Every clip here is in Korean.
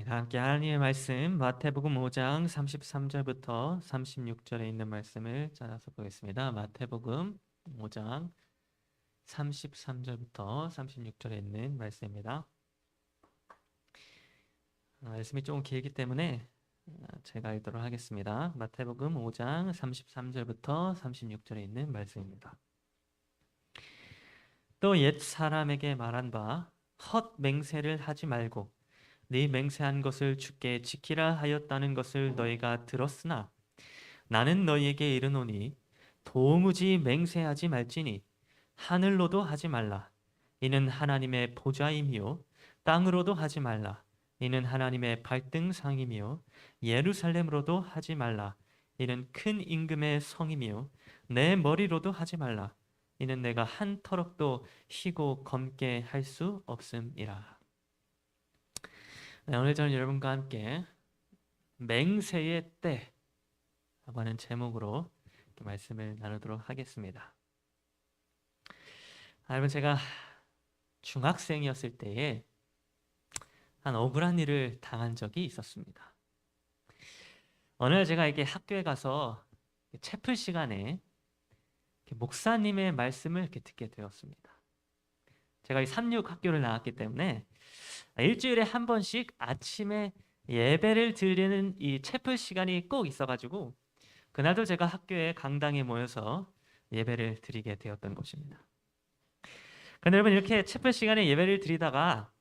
네, 다 함께 하나님의 말씀 마태복음 5장 33절부터 36절에 있는 말씀을 찾아서 보겠습니다. 마태복음 5장 33절부터 36절에 있는 말씀입니다. 아, 말씀이 조금 길기 때문에 아, 제가 읽도록 하겠습니다. 마태복음 5장 33절부터 36절에 있는 말씀입니다. 또 옛 사람에게 말한 바 헛 맹세를 하지 말고 네 맹세한 것을 주께 지키라 하였다는 것을 너희가 들었으나 나는 너희에게 이르노니 도무지 맹세하지 말지니 하늘로도 하지 말라. 이는 하나님의 보좌임이요. 땅으로도 하지 말라. 이는 하나님의 발등상이며 예루살렘으로도 하지 말라. 이는 큰 임금의 성이며 내 머리로도 하지 말라. 이는 내가 한 터럭도 쉬고 검게 할 수 없음이라 네, 오늘 저는 여러분과 함께 맹세의 때라고 하는 제목으로 말씀을 나누도록 하겠습니다. 아, 여러분 제가 중학생이었을 때에 한 억울한 일을 당한 적이 있었습니다. 어느 날 제가 이렇게 학교에 가서 채플 시간에 목사님의 말씀을 이렇게 듣게 되었습니다. 제가 이 삼육 학교를 나왔기 때문에 일주일에 한 번씩 아침에 예배를 드리는 이 채플 시간이 꼭 있어가지고 그날도 제가 학교에 강당에 모여서 예배를 드리게 되었던 것입니다. 근데 여러분 이렇게 채플 시간에 예배를 드리다가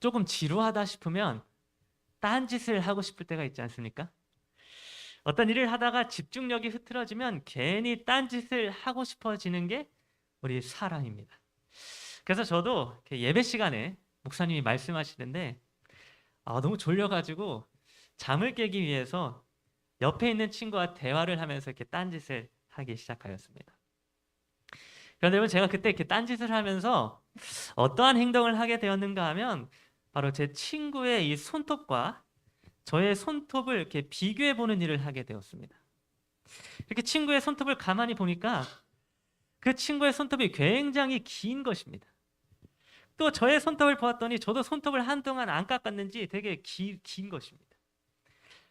조금 지루하다 싶으면 딴 짓을 하고 싶을 때가 있지 않습니까? 어떤 일을 하다가 집중력이 흐트러지면 괜히 딴 짓을 하고 싶어지는 게 우리 사람입니다. 그래서 저도 예배 시간에 목사님이 말씀하시는데 아, 너무 졸려가지고 잠을 깨기 위해서 옆에 있는 친구와 대화를 하면서 이렇게 딴짓을 하기 시작하였습니다. 그런데 여러분 제가 그때 이렇게 딴짓을 하면서 어떠한 행동을 하게 되었는가 하면 바로 제 친구의 이 손톱과 저의 손톱을 이렇게 비교해 보는 일을 하게 되었습니다. 이렇게 친구의 손톱을 가만히 보니까 그 친구의 손톱이 굉장히 긴 것입니다. 또 저의 손톱을 보았더니 저도 손톱을 한동안 안 깎았는지 되게 기, 긴 것입니다.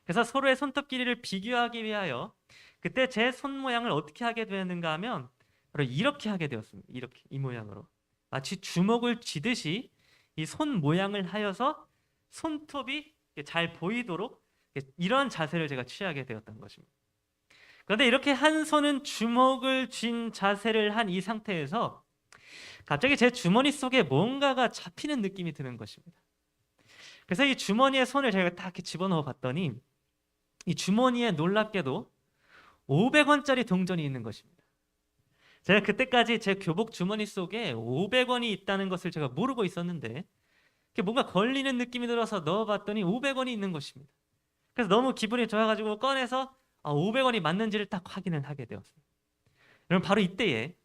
그래서 서로의 손톱 길이를 비교하기 위하여 그때 제 손 모양을 어떻게 하게 되었는가 하면 바로 이렇게 하게 되었습니다. 이렇게 이 모양으로 마치 주먹을 쥐듯이 이 손 모양을 하여서 손톱이 잘 보이도록 이런 자세를 제가 취하게 되었던 것입니다. 그런데 이렇게 한 손은 주먹을 쥔 자세를 한 이 상태에서 갑자기 제 주머니 속에 뭔가가 잡히는 느낌이 드는 것입니다. 그래서 이 주머니에 손을 제가 딱 이렇게 집어넣어 봤더니 이 주머니에 놀랍게도 500원짜리 동전이 있는 것입니다. 제가 그때까지 제 교복 주머니 속에 500원이 있다는 것을 제가 모르고 있었는데 뭔가 걸리는 느낌이 들어서 넣어봤더니 500원이 있는 것입니다. 그래서 너무 기분이 좋아가지고 꺼내서 500원이 아, 맞는지를 딱 확인을 하게 되었습니다. 여러분 바로 이때에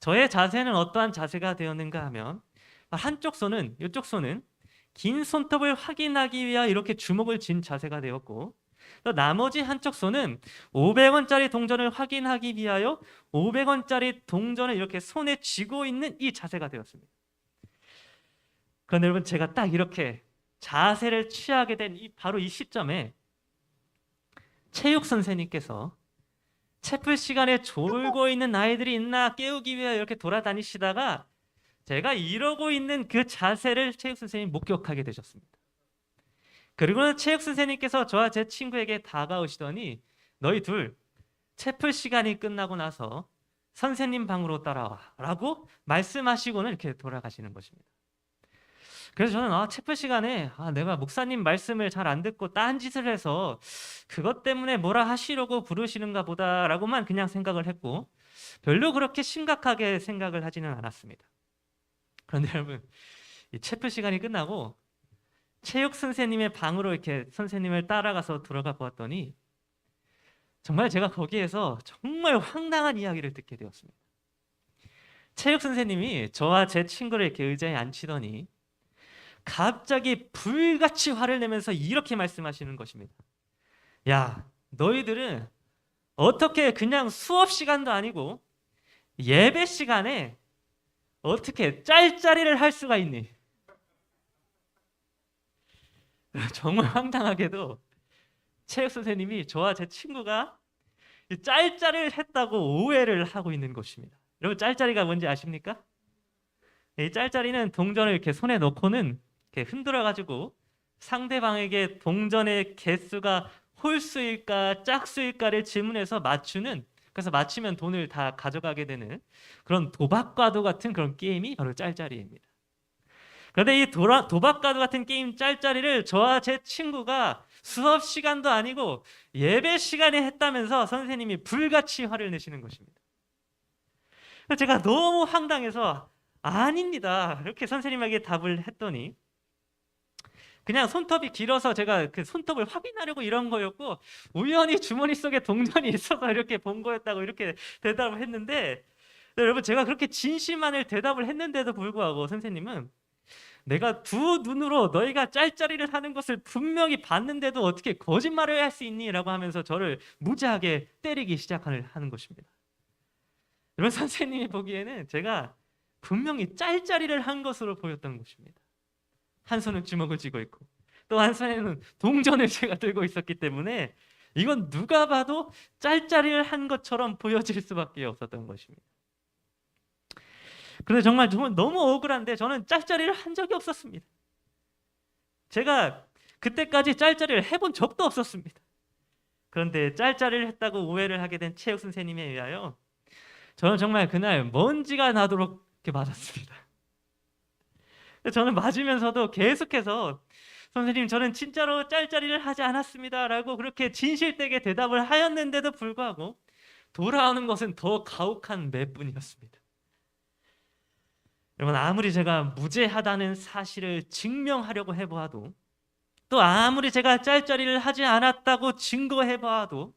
저의 자세는 어떠한 자세가 되었는가 하면 한쪽 손은 이쪽 손은 긴 손톱을 확인하기 위하 이렇게 주먹을 쥔 자세가 되었고 또 나머지 한쪽 손은 500원짜리 동전을 확인하기 위하여 500원짜리 동전을 이렇게 손에 쥐고 있는 이 자세가 되었습니다. 그런데 여러분 제가 딱 이렇게 자세를 취하게 된 이 바로 이 시점에 체육 선생님께서 채플 시간에 졸고 있는 아이들이 있나 깨우기 위해 이렇게 돌아다니시다가 제가 이러고 있는 그 자세를 체육 선생님 목격하게 되셨습니다. 그리고는 체육 선생님께서 저와 제 친구에게 다가오시더니 너희 둘 채플 시간이 끝나고 나서 선생님 방으로 따라와라고 말씀하시고는 이렇게 돌아가시는 것입니다. 그래서 저는 아, 체플 시간에 아, 내가 목사님 말씀을 잘 안 듣고 딴 짓을 해서 그것 때문에 뭐라 하시려고 부르시는가 보다라고만 그냥 생각을 했고 별로 그렇게 심각하게 생각을 하지는 않았습니다. 그런데 여러분, 이 체플 시간이 끝나고 체육 선생님의 방으로 이렇게 선생님을 따라가서 들어가 보았더니 정말 제가 거기에서 정말 황당한 이야기를 듣게 되었습니다. 체육 선생님이 저와 제 친구를 이렇게 의자에 앉히더니 갑자기 불같이 화를 내면서 이렇게 말씀하시는 것입니다. 야, 너희들은 어떻게 그냥 수업 시간도 아니고 예배 시간에 어떻게 짤짤이를 할 수가 있니? 정말 황당하게도 체육 선생님이 저와 제 친구가 이 짤짤이를 했다고 오해를 하고 있는 것입니다. 여러분 짤짤이가 뭔지 아십니까? 이 짤짤이는 동전을 이렇게 손에 넣고는 이렇게 흔들어 가지고 상대방에게 동전의 개수가 홀수일까 짝수일까를 질문해서 맞추는 그래서 맞히면 돈을 다 가져가게 되는 그런 도박과도 같은 그런 게임이 바로 짤짤이입니다. 그런데 이 도라, 도박과도 같은 게임 짤짤이를 저와 제 친구가 수업 시간도 아니고 예배 시간에 했다면서 선생님이 불같이 화를 내시는 것입니다. 제가 너무 황당해서 아닙니다. 이렇게 선생님에게 답을 했더니 그냥 손톱이 길어서 제가 그 손톱을 확인하려고 이런 거였고 우연히 주머니 속에 동전이 있어서 이렇게 본 거였다고 이렇게 대답을 했는데 네, 여러분 제가 그렇게 진실만을 대답을 했는데도 불구하고 선생님은 내가 두 눈으로 너희가 짤짤이를 하는 것을 분명히 봤는데도 어떻게 거짓말을 할 수 있니? 라고 하면서 저를 무지하게 때리기 시작하는 것입니다. 여러분 선생님이 보기에는 제가 분명히 짤짤이를 한 것으로 보였던 것입니다. 한 손은 주먹을 쥐고 있고 또 한 손에는 동전을 제가 들고 있었기 때문에 이건 누가 봐도 짤짤이를 한 것처럼 보여질 수밖에 없었던 것입니다. 그런데 정말 너무 억울한데 저는 짤짤이를 한 적이 없었습니다. 제가 그때까지 짤짤이를 해본 적도 없었습니다. 그런데 짤짤이를 했다고 오해를 하게 된 체육 선생님에 의하여 저는 정말 그날 먼지가 나도록 맞았습니다. 저는 맞으면서도 계속해서 선생님 저는 진짜로 짤짤이를 하지 않았습니다라고 그렇게 진실되게 대답을 하였는데도 불구하고 돌아오는 것은 더 가혹한 매뿐이었습니다. 여러분 아무리 제가 무죄하다는 사실을 증명하려고 해보아도 또 아무리 제가 짤짤이를 하지 않았다고 증거해보아도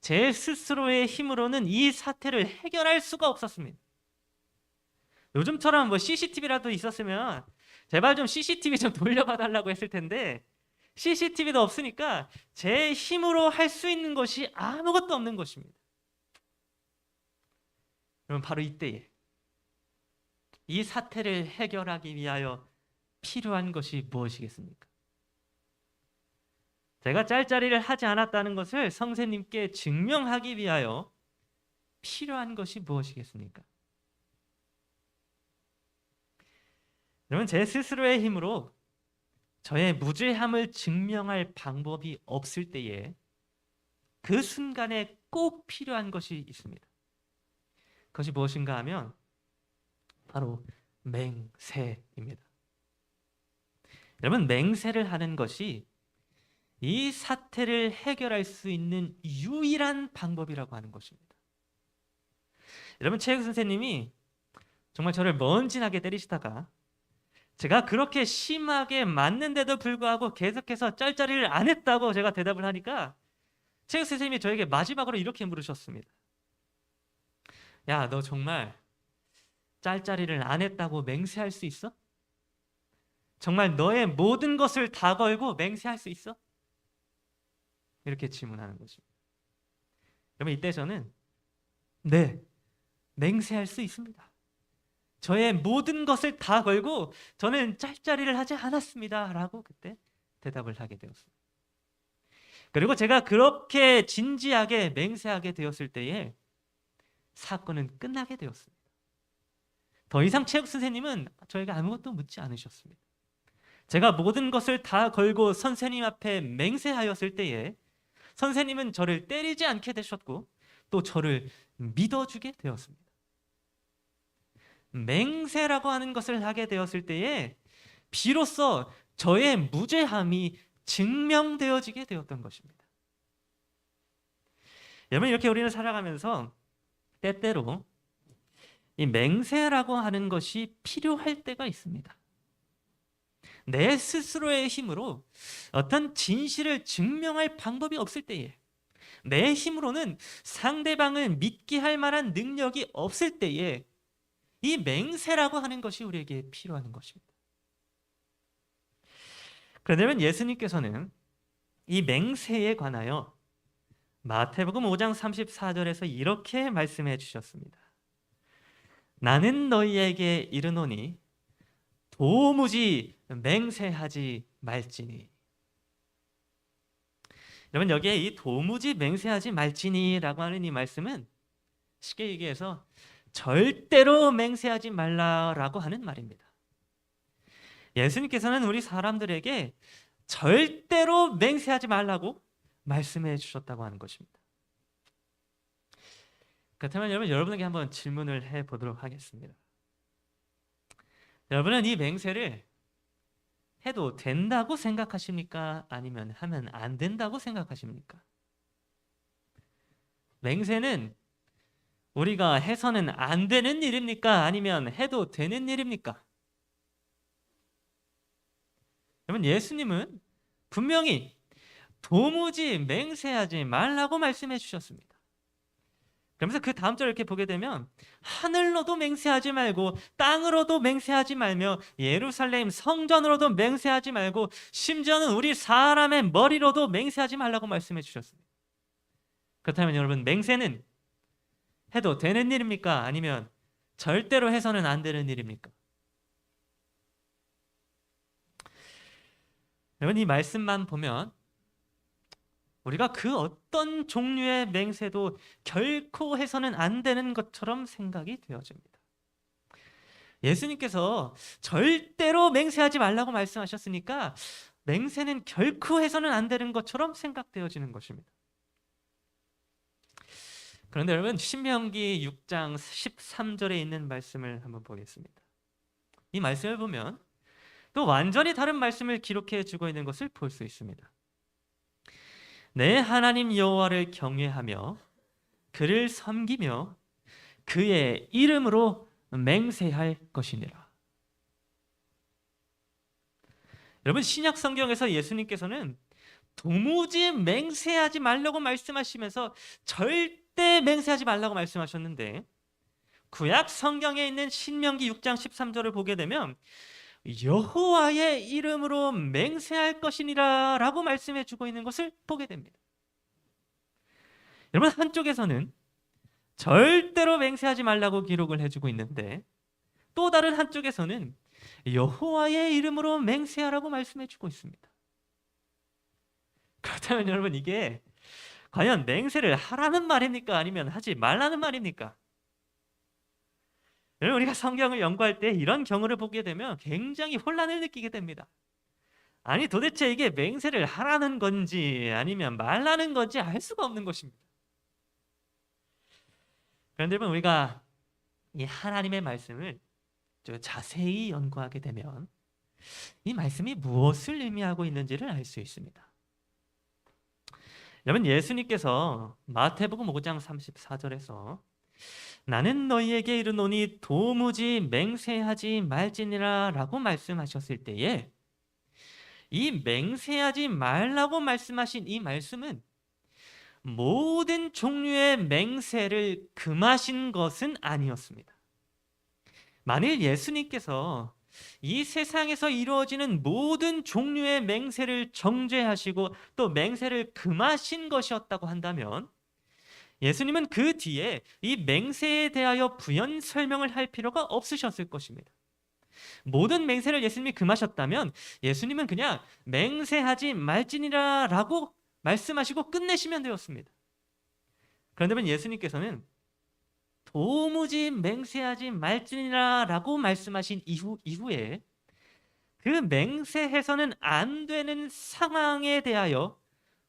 제 스스로의 힘으로는 이 사태를 해결할 수가 없었습니다. 요즘처럼 뭐 CCTV라도 있었으면 제발 좀 CCTV 좀 돌려봐 달라고 했을 텐데 CCTV도 없으니까 제 힘으로 할 수 있는 것이 아무것도 없는 것입니다. 여러분 바로 이때에 이 사태를 해결하기 위하여 필요한 것이 무엇이겠습니까? 제가 짤짤이를 하지 않았다는 것을 성세님께 증명하기 위하여 필요한 것이 무엇이겠습니까? 여러분 제 스스로의 힘으로 저의 무죄함을 증명할 방법이 없을 때에 그 순간에 꼭 필요한 것이 있습니다. 그것이 무엇인가 하면 바로 맹세입니다. 여러분 맹세를 하는 것이 이 사태를 해결할 수 있는 유일한 방법이라고 하는 것입니다. 여러분 체육 선생님이 정말 저를 먼지나게 때리시다가 제가 그렇게 심하게 맞는데도 불구하고 계속해서 짤짤이를 안 했다고 제가 대답을 하니까 체육 선생님이 저에게 마지막으로 이렇게 물으셨습니다. 야, 너 정말 짤짤이를 안 했다고 맹세할 수 있어? 정말 너의 모든 것을 다 걸고 맹세할 수 있어? 이렇게 질문하는 것입니다. 여러분 이때 저는 네, 맹세할 수 있습니다. 저의 모든 것을 다 걸고 저는 짤짤이를 하지 않았습니다. 라고 그때 대답을 하게 되었습니다. 그리고 제가 그렇게 진지하게 맹세하게 되었을 때에 사건은 끝나게 되었습니다. 더 이상 체육 선생님은 저에게 아무것도 묻지 않으셨습니다. 제가 모든 것을 다 걸고 선생님 앞에 맹세하였을 때에 선생님은 저를 때리지 않게 되셨고 또 저를 믿어주게 되었습니다. 맹세라고 하는 것을 하게 되었을 때에 비로소 저의 무죄함이 증명되어지게 되었던 것입니다. 여러분 이렇게 우리는 살아가면서 때때로 이 맹세라고 하는 것이 필요할 때가 있습니다. 내 스스로의 힘으로 어떤 진실을 증명할 방법이 없을 때에 내 힘으로는 상대방을 믿게 할 만한 능력이 없을 때에 이 맹세라고 하는 것이 우리에게 필요한 것입니다. 그러면 예수님께서는 이 맹세에 관하여 마태복음 5장 34절에서 이렇게 말씀해 주셨습니다. 나는 너희에게 이르노니 도무지 맹세하지 말지니 여러분 여기에 이 도무지 맹세하지 말지니라고 하는 이 말씀은 쉽게 얘기해서 절대로 맹세하지 말라라고 하는 말입니다. 예수님께서는 우리 사람들에게 절대로 맹세하지 말라고 말씀해 주셨다고 하는 것입니다. 그렇다면 여러분 여러분에게 한번 질문을 해 보도록 하겠습니다. 여러분은 이 맹세를 해도 된다고 생각하십니까? 아니면 하면 안 된다고 생각하십니까? 맹세는 우리가 해서는 안 되는 일입니까? 아니면 해도 되는 일입니까? 여러분 예수님은 분명히 도무지 맹세하지 말라고 말씀해 주셨습니다. 그러면서 그 다음 절 이렇게 보게 되면 하늘로도 맹세하지 말고 땅으로도 맹세하지 말며 예루살렘 성전으로도 맹세하지 말고 심지어는 우리 사람의 머리로도 맹세하지 말라고 말씀해 주셨습니다. 그렇다면 여러분 맹세는 해도 되는 일입니까? 아니면 절대로 해서는 안 되는 일입니까? 여러분 이 말씀만 보면 우리가 그 어떤 종류의 맹세도 결코 해서는 안 되는 것처럼 생각이 되어집니다. 예수님께서 절대로 맹세하지 말라고 말씀하셨으니까 맹세는 결코 해서는 안 되는 것처럼 생각되어지는 것입니다. 그런데 여러분 신명기 6장 13절에 있는 말씀을 한번 보겠습니다. 이 말씀을 보면 또 완전히 다른 말씀을 기록해 주고 있는 것을 볼 수 있습니다. 내 하나님 여호와를 경외하며 그를 섬기며 그의 이름으로 맹세할 것이니라. 여러분 신약 성경에서 예수님께서는 도무지 맹세하지 말라고 말씀하시면서 절대 맹세하지 말라고 말씀하셨는데 구약 성경에 있는 신명기 6장 13절을 보게 되면 여호와의 이름으로 맹세할 것이니라 라고 말씀해 주고 있는 것을 보게 됩니다. 여러분 한쪽에서는 절대로 맹세하지 말라고 기록을 해주고 있는데 또 다른 한쪽에서는 여호와의 이름으로 맹세하라고 말씀해 주고 있습니다. 그렇다면 여러분 이게 과연 맹세를 하라는 말입니까? 아니면 하지 말라는 말입니까? 우리가 성경을 연구할 때 이런 경우를 보게 되면 굉장히 혼란을 느끼게 됩니다. 아니 도대체 이게 맹세를 하라는 건지 아니면 말라는 건지 알 수가 없는 것입니다. 그런데 여러분 우리가 이 하나님의 말씀을 자세히 연구하게 되면 이 말씀이 무엇을 의미하고 있는지를 알 수 있습니다. 여러분 예수님께서 마태복음 5장 34절에서 나는 너희에게 이르노니 도무지 맹세하지 말지니라 라고 말씀하셨을 때에 이 맹세하지 말라고 말씀하신 이 말씀은 모든 종류의 맹세를 금하신 것은 아니었습니다. 만일 예수님께서 이 세상에서 이루어지는 모든 종류의 맹세를 정죄하시고 또 맹세를 금하신 것이었다고 한다면 예수님은 그 뒤에 이 맹세에 대하여 부연 설명을 할 필요가 없으셨을 것입니다. 모든 맹세를 예수님이 금하셨다면 예수님은 그냥 맹세하지 말지니라 라고 말씀하시고 끝내시면 되었습니다. 그런데 예수님께서는 도무지 맹세하지 말지니라라고 말씀하신 이후 이후에 그 맹세해서는 안 되는 상황에 대하여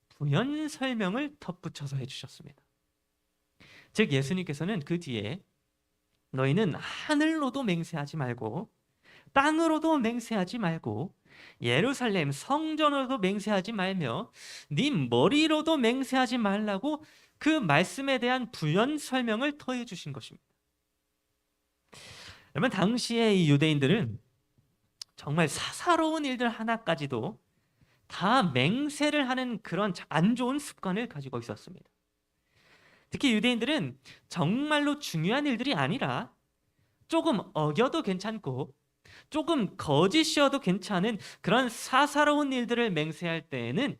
부연 설명을 덧붙여서 해주셨습니다. 즉 예수님께서는 그 뒤에 너희는 하늘로도 맹세하지 말고 땅으로도 맹세하지 말고 예루살렘 성전으로도 맹세하지 말며 네 머리로도 맹세하지 말라고 그 말씀에 대한 부연 설명을 더해 주신 것입니다. 여러분 당시의 이 유대인들은 정말 사사로운 일들 하나까지도 다 맹세를 하는 그런 안 좋은 습관을 가지고 있었습니다. 특히 유대인들은 정말로 중요한 일들이 아니라 조금 어겨도 괜찮고 조금 거짓이어도 괜찮은 그런 사사로운 일들을 맹세할 때에는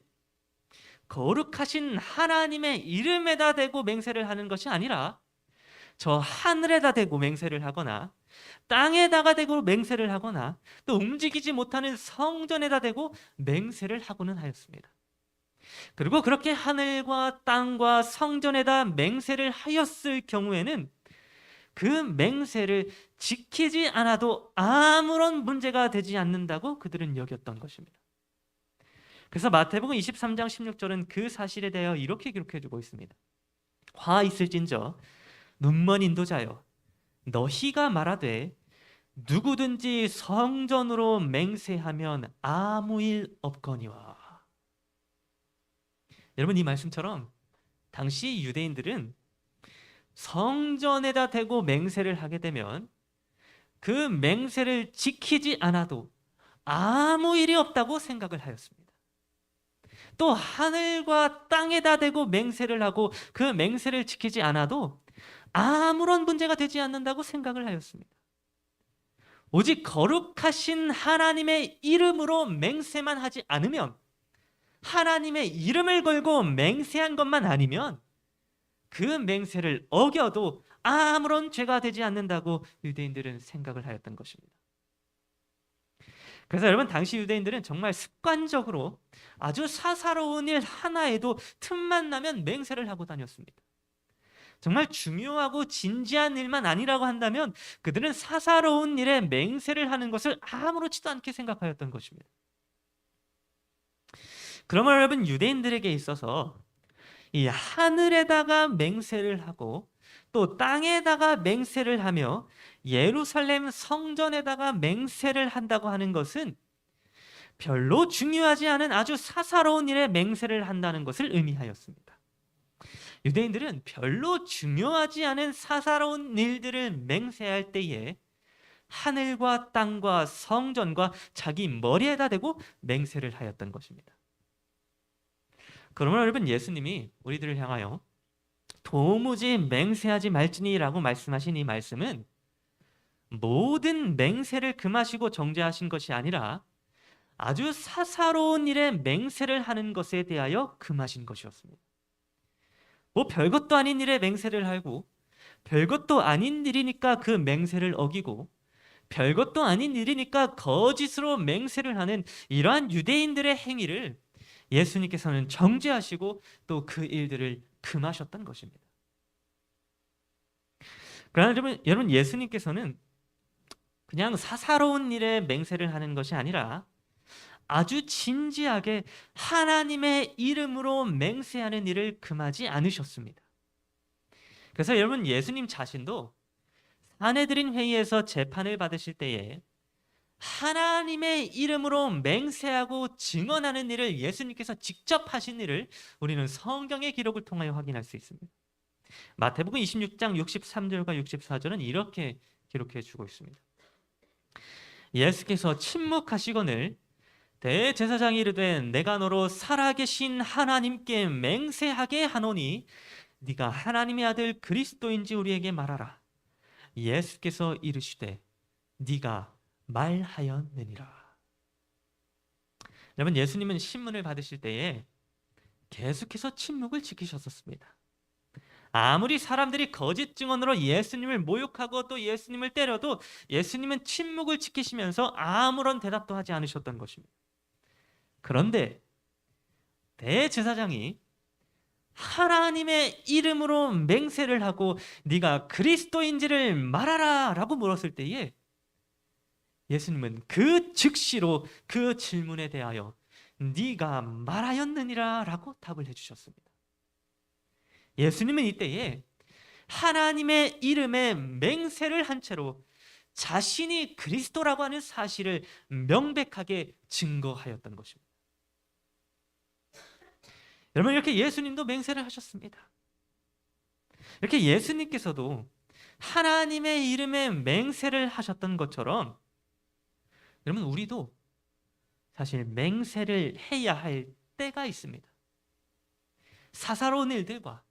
거룩하신 하나님의 이름에다 대고 맹세를 하는 것이 아니라 저 하늘에다 대고 맹세를 하거나 땅에다가 대고 맹세를 하거나 또 움직이지 못하는 성전에다 대고 맹세를 하고는 하였습니다. 그리고 그렇게 하늘과 땅과 성전에다 맹세를 하였을 경우에는 그 맹세를 지키지 않아도 아무런 문제가 되지 않는다고 그들은 여겼던 것입니다. 그래서 마태복음 23장 16절은 그 사실에 대하여 이렇게 기록해 주고 있습니다. 화 있을진저 눈먼 인도자여 너희가 말하되 누구든지 성전으로 맹세하면 아무 일 없거니와 여러분 이 말씀처럼 당시 유대인들은 성전에다 대고 맹세를 하게 되면 그 맹세를 지키지 않아도 아무 일이 없다고 생각을 하였습니다. 또 하늘과 땅에다 대고 맹세를 하고 그 맹세를 지키지 않아도 아무런 문제가 되지 않는다고 생각을 하였습니다. 오직 거룩하신 하나님의 이름으로 맹세만 하지 않으면 하나님의 이름을 걸고 맹세한 것만 아니면 그 맹세를 어겨도 아무런 죄가 되지 않는다고 유대인들은 생각을 하였던 것입니다. 그래서 여러분 당시 유대인들은 정말 습관적으로 아주 사사로운 일 하나에도 틈만 나면 맹세를 하고 다녔습니다. 정말 중요하고 진지한 일만 아니라고 한다면 그들은 사사로운 일에 맹세를 하는 것을 아무렇지도 않게 생각하였던 것입니다. 그러면 여러분 유대인들에게 있어서 이 하늘에다가 맹세를 하고 또 땅에다가 맹세를 하며 예루살렘 성전에다가 맹세를 한다고 하는 것은 별로 중요하지 않은 아주 사사로운 일에 맹세를 한다는 것을 의미하였습니다. 유대인들은 별로 중요하지 않은 사사로운 일들을 맹세할 때에 하늘과 땅과 성전과 자기 머리에다 대고 맹세를 하였던 것입니다. 그러면 여러분 예수님이 우리들을 향하여 도무지 맹세하지 말지니라고 말씀하신 이 말씀은 모든 맹세를 금하시고 정죄하신 것이 아니라 아주 사사로운 일에 맹세를 하는 것에 대하여 금하신 것이었습니다. 뭐 별것도 아닌 일에 맹세를 하고 별것도 아닌 일이니까 그 맹세를 어기고 별것도 아닌 일이니까 거짓으로 맹세를 하는 이러한 유대인들의 행위를 예수님께서는 정죄하시고 또 그 일들을 금하셨던 것입니다. 그러나 여러분, 여러분 예수님께서는 그냥 사사로운 일에 맹세를 하는 것이 아니라 아주 진지하게 하나님의 이름으로 맹세하는 일을 금하지 않으셨습니다. 그래서 여러분 예수님 자신도 사내들인 회의에서 재판을 받으실 때에 하나님의 이름으로 맹세하고 증언하는 일을 예수님께서 직접 하신 일을 우리는 성경의 기록을 통하여 확인할 수 있습니다. 마태복음 26장 63절과 64절은 이렇게 기록해 주고 있습니다. 예수께서 침묵하시거늘 대제사장이 이르되 내가 너로 살아계신 하나님께 맹세하게 하노니 네가 하나님의 아들 그리스도인지 우리에게 말하라. 예수께서 이르시되 네가 말하였느니라. 여러분 예수님은 신문을 받으실 때에 계속해서 침묵을 지키셨었습니다. 아무리 사람들이 거짓 증언으로 예수님을 모욕하고 또 예수님을 때려도 예수님은 침묵을 지키시면서 아무런 대답도 하지 않으셨던 것입니다. 그런데 대제사장이 하나님의 이름으로 맹세를 하고 네가 그리스도인지를 말하라라고 물었을 때에 예수님은 그 즉시로 그 질문에 대하여 네가 말하였느니라라고 답을 해주셨습니다. 예수님은 이때에 하나님의 이름에 맹세를 한 채로 자신이 그리스도라고 하는 사실을 명백하게 증거하였던 것입니다. 여러분 이렇게 예수님도 맹세를 하셨습니다. 이렇게 예수님께서도 하나님의 이름에 맹세를 하셨던 것처럼 여러분 우리도 사실 맹세를 해야 할 때가 있습니다. 사사로운 일들과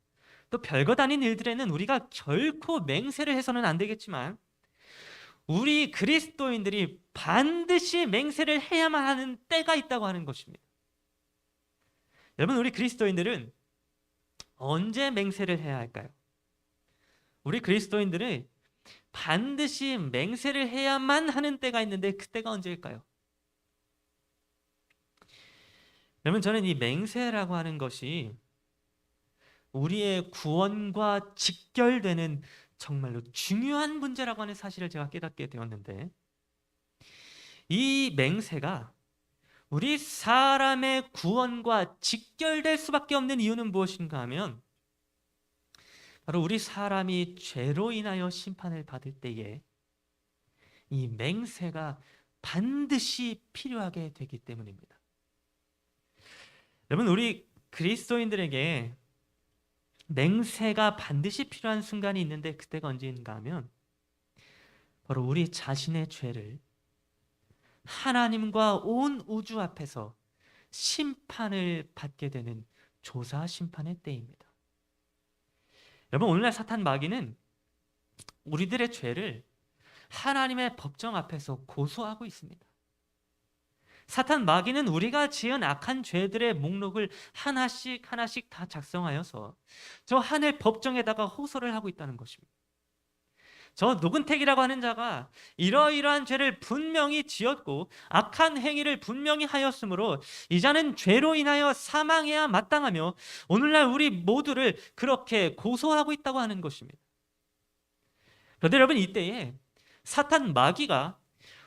또 별것 아닌 일들에는 우리가 결코 맹세를 해서는 안 되겠지만 우리 그리스도인들이 반드시 맹세를 해야만 하는 때가 있다고 하는 것입니다. 여러분 우리 그리스도인들은 언제 맹세를 해야 할까요? 우리 그리스도인들은 반드시 맹세를 해야만 하는 때가 있는데 그때가 언제일까요? 여러분 저는 이 맹세라고 하는 것이 우리의 구원과 직결되는 정말로 중요한 문제라고 하는 사실을 제가 깨닫게 되었는데 이 맹세가 우리 사람의 구원과 직결될 수밖에 없는 이유는 무엇인가 하면 바로 우리 사람이 죄로 인하여 심판을 받을 때에 이 맹세가 반드시 필요하게 되기 때문입니다. 여러분 우리 그리스도인들에게 맹세가 반드시 필요한 순간이 있는데 그때가 언제인가 하면 바로 우리 자신의 죄를 하나님과 온 우주 앞에서 심판을 받게 되는 조사 심판의 때입니다. 여러분 오늘날 사탄 마귀는 우리들의 죄를 하나님의 법정 앞에서 고소하고 있습니다. 사탄 마귀는 우리가 지은 악한 죄들의 목록을 하나씩 하나씩 다 작성하여서 저 하늘 법정에다가 호소를 하고 있다는 것입니다. 저 노근택이라고 하는 자가 이러이러한 죄를 분명히 지었고 악한 행위를 분명히 하였으므로 이 자는 죄로 인하여 사망해야 마땅하며 오늘날 우리 모두를 그렇게 고소하고 있다고 하는 것입니다. 그런데 여러분 이때에 사탄 마귀가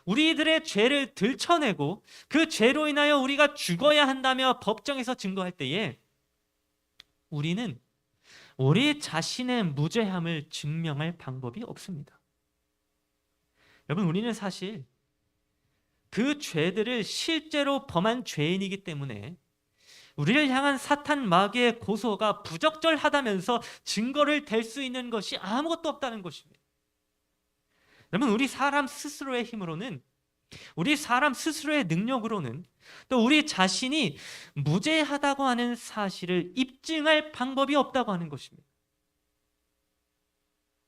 우리들의 죄를 들춰내고 그 죄로 인하여 우리가 죽어야 한다며 법정에서 증거할 때에 우리는 우리 자신의 무죄함을 증명할 방법이 없습니다. 여러분, 우리는 사실 그 죄들을 실제로 범한 죄인이기 때문에 우리를 향한 사탄 마귀의 고소가 부적절하다면서 증거를 댈 수 있는 것이 아무것도 없다는 것입니다. 여러분, 우리 사람 스스로의 힘으로는 우리 사람 스스로의 능력으로는 또 우리 자신이 무죄하다고 하는 사실을 입증할 방법이 없다고 하는 것입니다.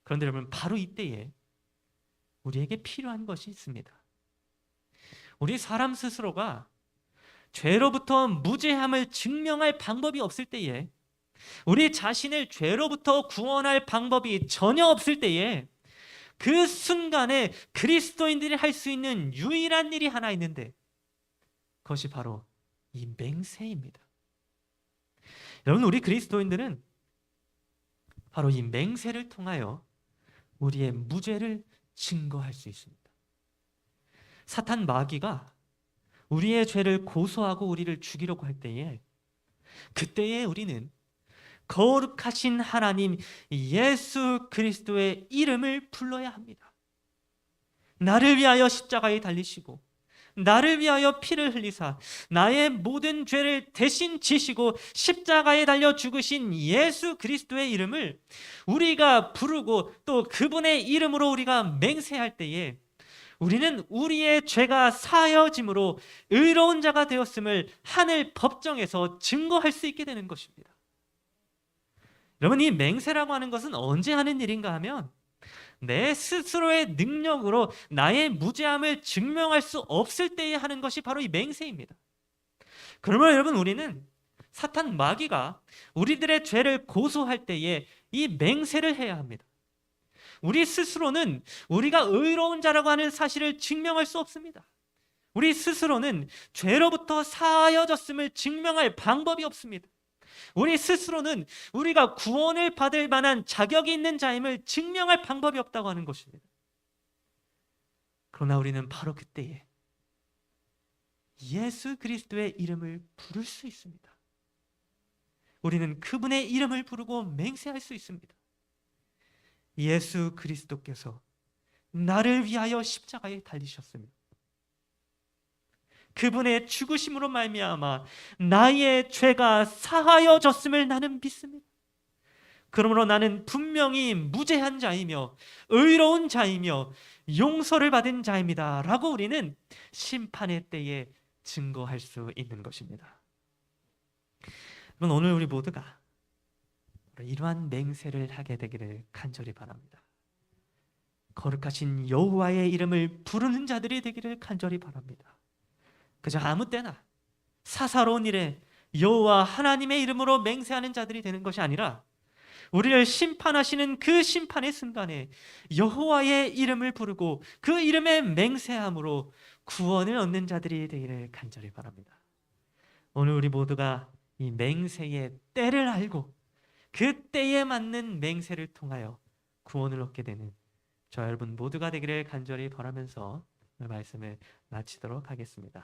그런데 여러분 바로 이때에 우리에게 필요한 것이 있습니다. 우리 사람 스스로가 죄로부터 무죄함을 증명할 방법이 없을 때에 우리 자신을 죄로부터 구원할 방법이 전혀 없을 때에 그 순간에 그리스도인들이 할 수 있는 유일한 일이 하나 있는데 그것이 바로 이 맹세입니다. 여러분 우리 그리스도인들은 바로 이 맹세를 통하여 우리의 무죄를 증거할 수 있습니다. 사탄 마귀가 우리의 죄를 고소하고 우리를 죽이려고 할 때에 그때에 우리는 거룩하신 하나님 예수 그리스도의 이름을 불러야 합니다. 나를 위하여 십자가에 달리시고 나를 위하여 피를 흘리사 나의 모든 죄를 대신 지시고 십자가에 달려 죽으신 예수 그리스도의 이름을 우리가 부르고 또 그분의 이름으로 우리가 맹세할 때에 우리는 우리의 죄가 사여짐으로 의로운 자가 되었음을 하늘 법정에서 증거할 수 있게 되는 것입니다. 여러분 이 맹세라고 하는 것은 언제 하는 일인가 하면 내 스스로의 능력으로 나의 무죄함을 증명할 수 없을 때에 하는 것이 바로 이 맹세입니다. 그러면 여러분 우리는 사탄 마귀가 우리들의 죄를 고소할 때에 이 맹세를 해야 합니다. 우리 스스로는 우리가 의로운 자라고 하는 사실을 증명할 수 없습니다. 우리 스스로는 죄로부터 사하여졌음을 증명할 방법이 없습니다. 우리 스스로는 우리가 구원을 받을 만한 자격이 있는 자임을 증명할 방법이 없다고 하는 것입니다. 그러나 우리는 바로 그때에 예수 그리스도의 이름을 부를 수 있습니다. 우리는 그분의 이름을 부르고 맹세할 수 있습니다. 예수 그리스도께서 나를 위하여 십자가에 달리셨습니다. 그분의 죽으심으로 말미암아 나의 죄가 사하여졌음을 나는 믿습니다. 그러므로 나는 분명히 무죄한 자이며 의로운 자이며 용서를 받은 자입니다 라고 우리는 심판의 때에 증거할 수 있는 것입니다. 그럼 오늘 우리 모두가 이러한 맹세를 하게 되기를 간절히 바랍니다. 거룩하신 여호와의 이름을 부르는 자들이 되기를 간절히 바랍니다. 그저 아무 때나 사사로운 일에 여호와 하나님의 이름으로 맹세하는 자들이 되는 것이 아니라 우리를 심판하시는 그 심판의 순간에 여호와의 이름을 부르고 그 이름의 맹세함으로 구원을 얻는 자들이 되기를 간절히 바랍니다. 오늘 우리 모두가 이 맹세의 때를 알고 그 때에 맞는 맹세를 통하여 구원을 얻게 되는 저 여러분 모두가 되기를 간절히 바라면서 말씀을 마치도록 하겠습니다.